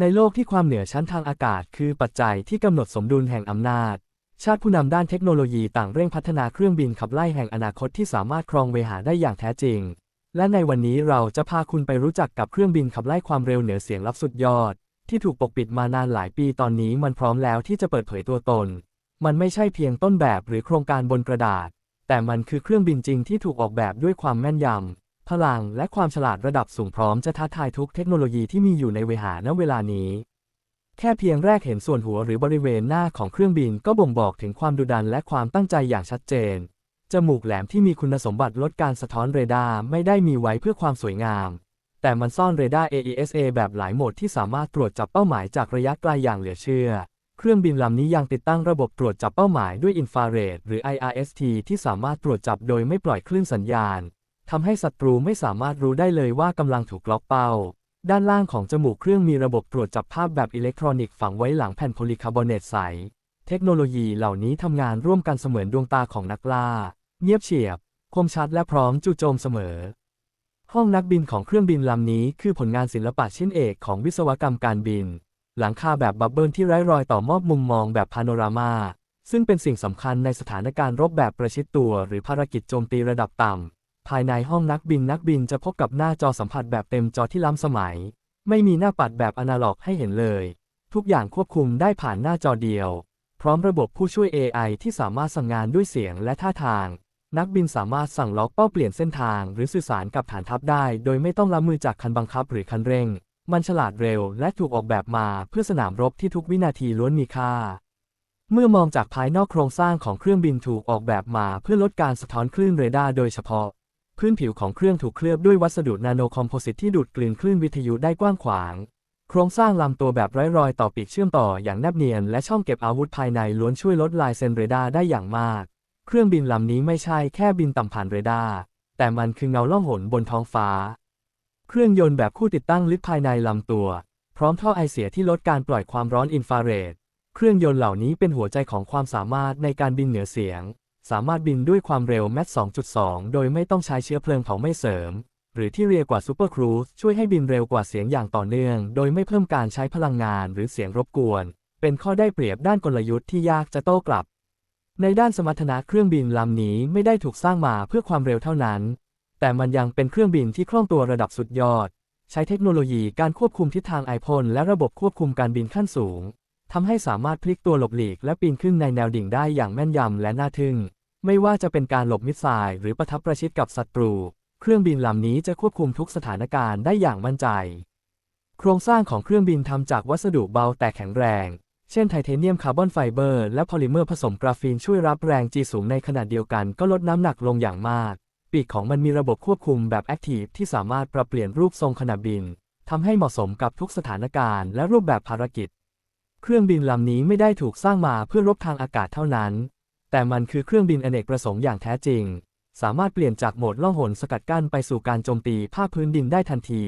ในโลกที่ความเหนือชั้นทางอากาศ คือปัจจัยที่กำหนดสมดุลแห่งอำนาจ ชาติผู้นำด้านเทคโนโลยีต่างเร่งพัฒนาเครื่องบินขับไล่แห่งอนาคตที่สามารถครองเวหาได้อย่างแท้จริง และในวันนี้เราจะพาคุณไปรู้จักกับเครื่องบินขับไล่ความเร็วเหนือเสียงลับสุดยอด ที่ถูกปกปิดมานานหลายปีตอนนี้มันพร้อมแล้วที่จะเปิดเผยตัวตน มันไม่ใช่เพียงต้นแบบหรือโครงการบนกระดาษ แต่มันคือเครื่องบินจริงที่ถูกออกแบบด้วยความแม่นยำ พลังและความฉลาดระดับสูงพร้อมจะท้าทายทุกเทคโนโลยีที่มีอยู่ในเวหาณเวลานี้ แค่เพียงแรกเห็นส่วนหัวหรือบริเวณหน้าของเครื่องบินก็บ่งบอกถึงความดุดันและความตั้งใจอย่างชัดเจน จมูกแหลมที่มีคุณสมบัติลดการสะท้อนเรดาร์ไม่ได้มีไว้เพื่อความสวยงาม แต่มันซ่อนเรดาร์ AESA แบบหลายโหมดที่สามารถตรวจจับเป้าหมายจากระยะไกลอย่างเหลือเชื่อเครื่องบินลำนี้ยังติดตั้งระบบตรวจจับเป้าหมายด้วยอินฟราเรดหรือ IRST ที่สามารถตรวจจับโดยไม่ปล่อยคลื่นสัญญาณ ทำให้ศัตรูไม่สามารถรู้ได้เลยว่ากำลังถูกล็อกเป้า ด้านล่างของจมูกเครื่องมีระบบตรวจจับภาพแบบอิเล็กทรอนิกส์ฝังไว้หลังแผ่นโพลีคาร์บอเนตใส เทคโนโลยีเหล่านี้ทำงานร่วมกันเสมือนดวงตาของนักล่า เงียบเฉียบ คมชัดและพร้อมจู่โจมเสมอ ห้องนักบินของเครื่องบินลำนี้คือผลงานศิลปะชิ้นเอกของวิศวกรรมการบิน หลังคาแบบบับเบิลที่ไร้รอยต่อมอบมุมมองแบบพาโนรามาซึ่งเป็นสิ่งสำคัญในสถานการณ์รบแบบประชิดตัว หรือภารกิจโจมตีระดับต่ำ ภายในห้องนักบินนักบินจะพบกับหน้าจอสัมผัสแบบเต็มจอที่ล้ำสมัย ไม่มีหน้าปัดแบบอนาล็อกให้เห็นเลย ทุกอย่างควบคุมได้ผ่านหน้าจอเดียว พร้อมระบบผู้ช่วย AI ที่สามารถสั่งงานด้วยเสียงและท่าทาง นักบินสามารถสั่งล็อกเป้าเปลี่ยนเส้นทาง หรือสื่อสารกับฐานทัพได้ โดยไม่ต้องรับมือจากคันบังคับหรือคันเร่ง มันฉลาดเร็ว และถูกออกแบบมาเพื่อสนามรบที่ทุกวินาทีล้วนมีค่าเมื่อมองจากภายนอกโครงสร้างของเครื่องบินถูกออกแบบมาเพื่อลดการสะท้อนคลื่นเรดาร์โดยเฉพาะ พื้นผิวของเครื่องถูกเคลือบด้วยวัสดุนาโนคอมโพสิตที่ดูดกลืนคลื่นวิทยุได้กว้างขวาง โครงสร้างลำตัวแบบไร้รอยต่อปีกเชื่อมต่ออย่างแนบเนียน และช่องเก็บอาวุธภายในล้วนช่วยลดลายเซนเรดาร์ได้อย่างมาก เครื่องบินลำนี้ไม่ใช่แค่บินต่ำผ่านเรดาร์แต่มันคือเงาล่องหนบนท้องฟ้า เครื่องยนต์แบบคู่ติดตั้งลึกภายในลำตัว พร้อมท่อไอเสียที่ลดการปล่อยความร้อนอินฟราเรด เครื่องยนต์เหล่านี้เป็นหัวใจของความสามารถในการบินเหนือเสียง สามารถบินด้วยความเร็วแมท2.2 โดยไม่ต้องใช้เชื้อเพลิงเผาไม่เสริม หรือที่เรียกว่าซูเปอร์ครูซช่วยให้บินเร็วกว่าเสียงอย่างต่อเนื่อง โดยไม่เพิ่มการใช้พลังงานหรือเสียงรบกวน เป็นข้อได้เปรียบด้านกลยุทธ์ที่ยากจะโต้กลับ ในด้านสมรรถนะเครื่องบินลำนี้ไม่ได้ถูกสร้างมาเพื่อความเร็วเท่านั้น แต่มันยังเป็นเครื่องบินที่คล่องตัวระดับสุดยอด ใช้เทคโนโลยีการควบคุมทิศทางไอพ่นและระบบควบคุมการบินขั้นสูง ทำให้สามารถพลิกตัวหลบหลีกและปีนขึ้นในแนวดิ่งได้อย่างแม่นยำและน่าทึ่ง ไม่ว่าจะเป็นการหลบมิสไซล์หรือประทับประชิดกับศัตรู เครื่องบินลำนี้จะควบคุมทุกสถานการณ์ได้อย่างมั่นใจ โครงสร้างของเครื่องบินทำจากวัสดุเบาแต่แข็งแรง เช่นไทเทเนียมคาร์บอนไฟเบอร์และพอลิเมอร์ผสมกราฟีนช่วยรับแรงจีสูงในขนาดเดียวกันก็ลดน้ำหนักลงอย่างมาก ปีกของมันมีระบบควบคุมแบบแอคทีฟที่สามารถปรับเปลี่ยนรูปทรงขณะบินทำให้เหมาะสมกับทุกสถานการณ์และรูปแบบภารกิจ เครื่องบินลำนี้ไม่ได้ถูกสร้างมาเพื่อรบทางอากาศเท่านั้น แต่มันคือเครื่องบินอเนกประสงค์อย่างแท้จริง สามารถเปลี่ยนจากโหมดล่องหนสกัดกั้นไปสู่การโจมตีภาคพื้นดินได้ทันที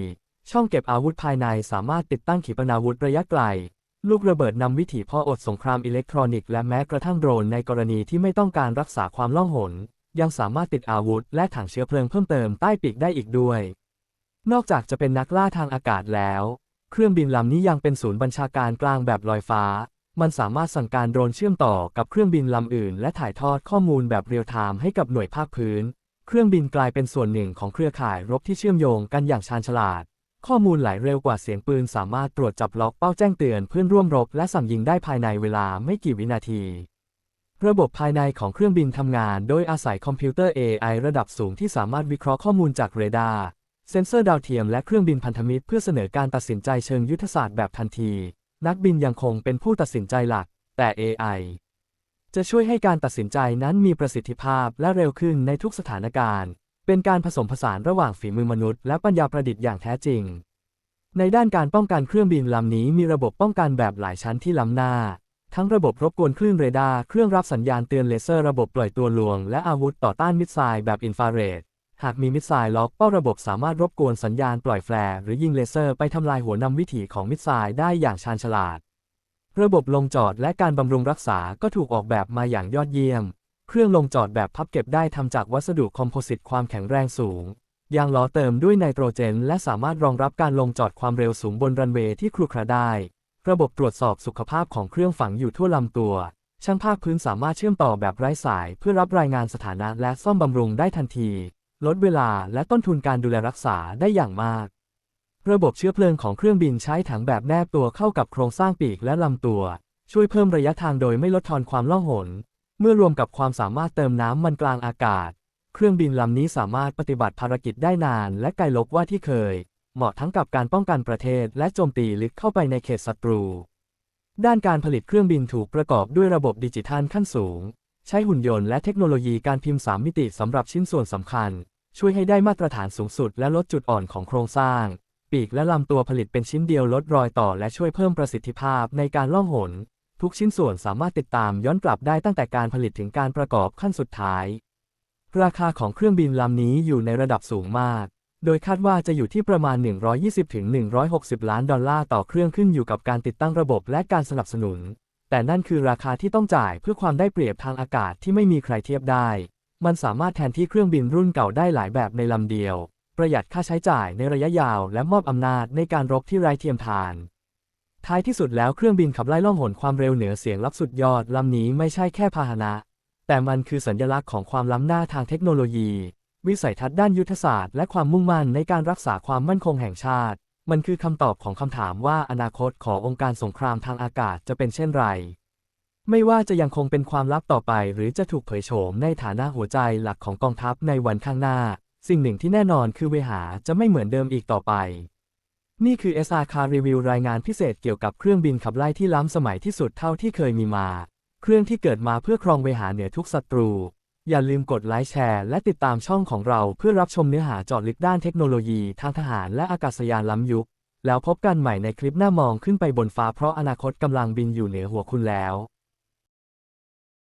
ช่องเก็บอาวุธภายในสามารถติดตั้งขีปนาวุธระยะไกล ลูกระเบิดนำวิถีพ่ออดสงครามอิเล็กทรอนิกส์และแม้กระทั่งโดรนในกรณีที่ไม่ต้องการรักษาความล่องหน ยังสามารถติดอาวุธ และถังเชื้อเพลิงเพิ่มเติมใต้ปีกได้อีกด้วย นอกจากจะเป็นนักล่าทางอากาศแล้ว เครื่องบินลำนี้ยังเป็นศูนย์บัญชาการกลางแบบลอยฟ้า มันสามารถสั่งการโดรนเชื่อมต่อกับเครื่องบินลำอื่น และถ่ายทอดข้อมูลแบบเรียลไทม์ให้กับหน่วยภาคพื้น เครื่องบินกลายเป็นส่วนหนึ่งของเครือข่ายรบที่เชื่อมโยงกันอย่างชาญฉลาด ข้อมูลไหลเร็วกว่าเสียงปืนสามารถตรวจจับล็อกเป้าแจ้งเตือนเพื่อนร่วมรบ และสั่งยิงได้ภายในเวลาไม่กี่วินาที ระบบภายในของเครื่องบินทำงาน โดยอาศัยคอมพิวเตอร์ AI ระดับสูงที่สามารถวิเคราะห์ข้อมูลจากเรดาร์ เซ็นเซอร์ดาวเทียมและเครื่องบินพันธมิตรเพื่อเสนอการตัดสินใจเชิงยุทธศาสตร์แบบทันที นักบินยังคงเป็นผู้ตัดสินใจหลัก แต่ AI จะช่วยให้การตัดสินใจนั้นมีประสิทธิภาพและเร็วขึ้นในทุกสถานการณ์ เป็นการผสมผสานระหว่างฝีมือมนุษย์และปัญญาประดิษฐ์อย่างแท้จริง ในด้านการป้องกันเครื่องบินลำนี้มีระบบป้องกันแบบหลายชั้นที่ล้ำหน้า ทั้งระบบรบกวนคลื่นเรดาร์ เครื่องรับสัญญาณเตือนเลเซอร์ ระบบปล่อยตัวลวง และอาวุธต่อต้านมิสไซล์แบบอินฟราเรด หากมีมิสไซล์ล็อกเป้าระบบสามารถรบกวนสัญญาณปล่อยแฟลร์หรือยิงเลเซอร์ไปทำลายหัวนำวิถีของมิสไซล์ได้อย่างชาญฉลาด ระบบลงจอดและการบำรุงรักษาก็ถูกออกแบบมาอย่างยอดเยี่ยม เครื่องลงจอดแบบพับเก็บได้ทำจากวัสดุคอมโพสิตความแข็งแรงสูงยางล้อเติมด้วยไนโตรเจน และสามารถรองรับการลงจอดความเร็วสูงบนรันเวย์ที่ครุขระได้ ระบบตรวจสอบสุขภาพของเครื่องฝังอยู่ทั่วลำตัว ช่างภาคพื้นสามารถเชื่อมต่อแบบไร้สาย เพื่อรับรายงานสถานะและซ่อมบำรุงได้ทันที ลดเวลาและต้นทุนการดูแลรักษาได้อย่างมาก ระบบเชื้อเพลิงของเครื่องบินใช้ถังแบบแนบตัวเข้ากับโครงสร้างปีกและลำตัว ช่วยเพิ่มระยะทางโดยไม่ลดทอนความล่องหน เมื่อรวมกับความสามารถเติมน้ำมันกลางอากาศ เครื่องบินลำนี้สามารถปฏิบัติภารกิจได้นานและไกลลบว่าที่เคย เหมาะทั้งกับการป้องกันประเทศและโจมตีลึกเข้าไปในเขตศัตรู ด้านการผลิตเครื่องบินถูกประกอบด้วยระบบดิจิทัลขั้นสูง ใช้หุ่นยนต์และเทคโนโลยีการพิมพ์3มิติสำหรับชิ้นส่วนสำคัญ ช่วยให้ได้มาตรฐานสูงสุดและลดจุดอ่อนของโครงสร้าง ปีกและลำตัวผลิตเป็นชิ้นเดียวลดรอยต่อและช่วยเพิ่มประสิทธิภาพในการล่องหน ทุกชิ้นส่วนสามารถติดตามย้อนกลับได้ตั้งแต่การผลิตถึงการประกอบขั้นสุดท้าย ราคาของเครื่องบินลำนี้อยู่ในระดับสูงมาก โดยคาดว่าจะอยู่ที่ประมาณ 120-160 ล้านดอลลาร์ต่อเครื่องขึ้นอยู่กับการติดตั้งระบบและการสนับสนุน แต่นั่นคือราคาที่ต้องจ่ายเพื่อความได้เปรียบทางอากาศที่ไม่มีใครเทียบได้ มันสามารถแทนที่เครื่องบินรุ่นเก่าได้หลายแบบในลำเดียว ประหยัดค่าใช้จ่ายในระยะยาว และมอบอำนาจในการรบที่ไร้เทียมทาน ท้ายที่สุดแล้วเครื่องบินขับไล่ล่องหนความเร็วเหนือเสียงลับสุดยอดลำนี้ไม่ใช่แค่พาหนะ แต่มันคือสัญลักษณ์ของความล้ำหน้าทางเทคโนโลยี วิสัยทัศน์ด้านยุทธศาสตร์และความมุ่งมั่นในการรักษาความมั่นคงแห่งชาติ มันคือคำตอบของคำถามว่าอนาคตขององค์การสงครามทางอากาศจะเป็นเช่นไร ไม่ว่าจะยังคงเป็นความลับต่อไป หรือจะถูกเผยโฉมในฐานะหัวใจหลักของกองทัพในวันข้างหน้า สิ่งหนึ่งที่แน่นอนคือเวหาจะไม่เหมือนเดิมอีกต่อไป นี่คือ SR Car Review รายงานพิเศษเกี่ยวกับเครื่องบินขับไล่ที่ล้ำสมัยที่สุดเท่าที่เคยมีมา เครื่องที่เกิดมาเพื่อครองเวหาเหนือทุกศัตรู อย่าลืมกดไลค์แชร์ และติดตามช่องของเราเพื่อรับชมเนื้อหาจาะลึกด้านเทคโนโลยีทางทหารและอากาศยานล้ำยุค แล้วพบกันใหม่ในคลิปหน้ามองขึ้นไปบนฟ้าเพราะอนาคตกำลังบินอยู่เหนือหัวคุณแล้ว